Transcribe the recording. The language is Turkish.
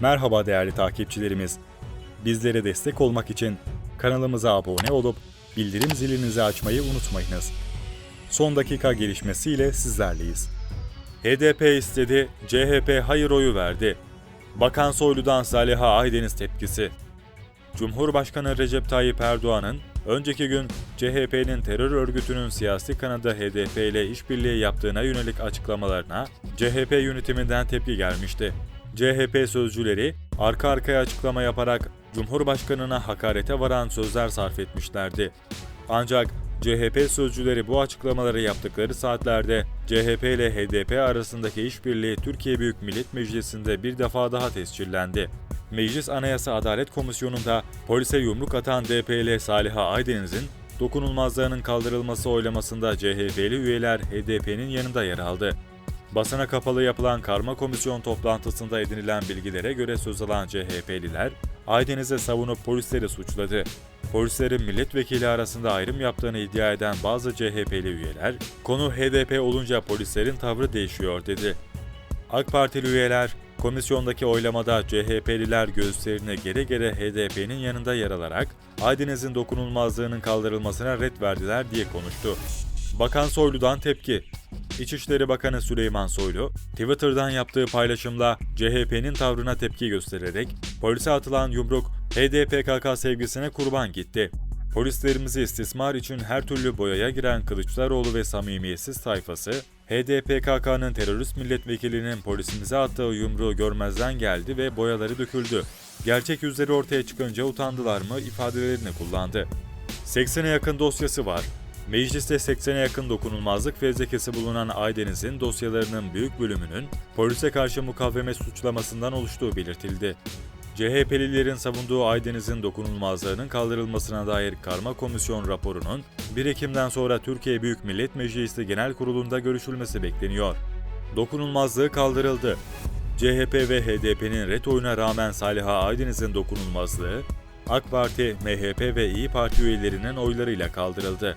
Merhaba değerli takipçilerimiz. Bizlere destek olmak için kanalımıza abone olup bildirim zilinizi açmayı unutmayınız. Son dakika gelişmesiyle sizlerleyiz. HDP istedi, CHP hayır oyu verdi. Bakan Soylu'dan Saliha Aydeniz tepkisi. Cumhurbaşkanı Recep Tayyip Erdoğan'ın önceki gün CHP'nin terör örgütünün siyasi kanadı HDP ile işbirliği yaptığına yönelik açıklamalarına CHP yönetiminden tepki gelmişti. CHP sözcüleri arka arkaya açıklama yaparak Cumhurbaşkanına hakarete varan sözler sarf etmişlerdi. Ancak CHP sözcüleri bu açıklamaları yaptıkları saatlerde CHP ile HDP arasındaki işbirliği Türkiye Büyük Millet Meclisi'nde bir defa daha tescillendi. Meclis Anayasa Adalet Komisyonu'nda polise yumruk atan DP'li Saliha Aydeniz'in dokunulmazlığının kaldırılması oylamasında CHP'li üyeler HDP'nin yanında yer aldı. Basına kapalı yapılan karma komisyon toplantısında edinilen bilgilere göre söz alan CHP'liler, Aydeniz'e savunup polisleri suçladı. Polislerin milletvekili arasında ayrım yaptığını iddia eden bazı CHP'li üyeler, konu HDP olunca polislerin tavrı değişiyor dedi. AK Partili üyeler, komisyondaki oylamada CHP'liler göğüslerine gere gere HDP'nin yanında yer alarak Aydeniz'in dokunulmazlığının kaldırılmasına red verdiler diye konuştu. Bakan Soylu'dan tepki. İçişleri Bakanı Süleyman Soylu, Twitter'dan yaptığı paylaşımla CHP'nin tavrına tepki göstererek polise atılan yumruk HDPKK sevgisine kurban gitti. Polislerimizi istismar için her türlü boyaya giren Kılıçdaroğlu ve samimiyetsiz tayfası, HDPKK'nın terörist milletvekilinin polisimize attığı yumruğu görmezden geldi ve boyaları döküldü. Gerçek yüzleri ortaya çıkınca utandılar mı ifadelerini kullandı. 80'e yakın dosyası var. Mecliste 80'e yakın dokunulmazlık fezlekesi bulunan Aydeniz'in dosyalarının büyük bölümünün polise karşı mukavemet suçlamasından oluştuğu belirtildi. CHP'lilerin savunduğu Aydeniz'in dokunulmazlığının kaldırılmasına dair karma komisyon raporunun 1 Ekim'den sonra Türkiye Büyük Millet Meclisi Genel Kurulu'nda görüşülmesi bekleniyor. Dokunulmazlığı kaldırıldı. CHP ve HDP'nin ret oyuna rağmen Saliha Aydeniz'in dokunulmazlığı, AK Parti, MHP ve İyi Parti üyelerinin oylarıyla kaldırıldı.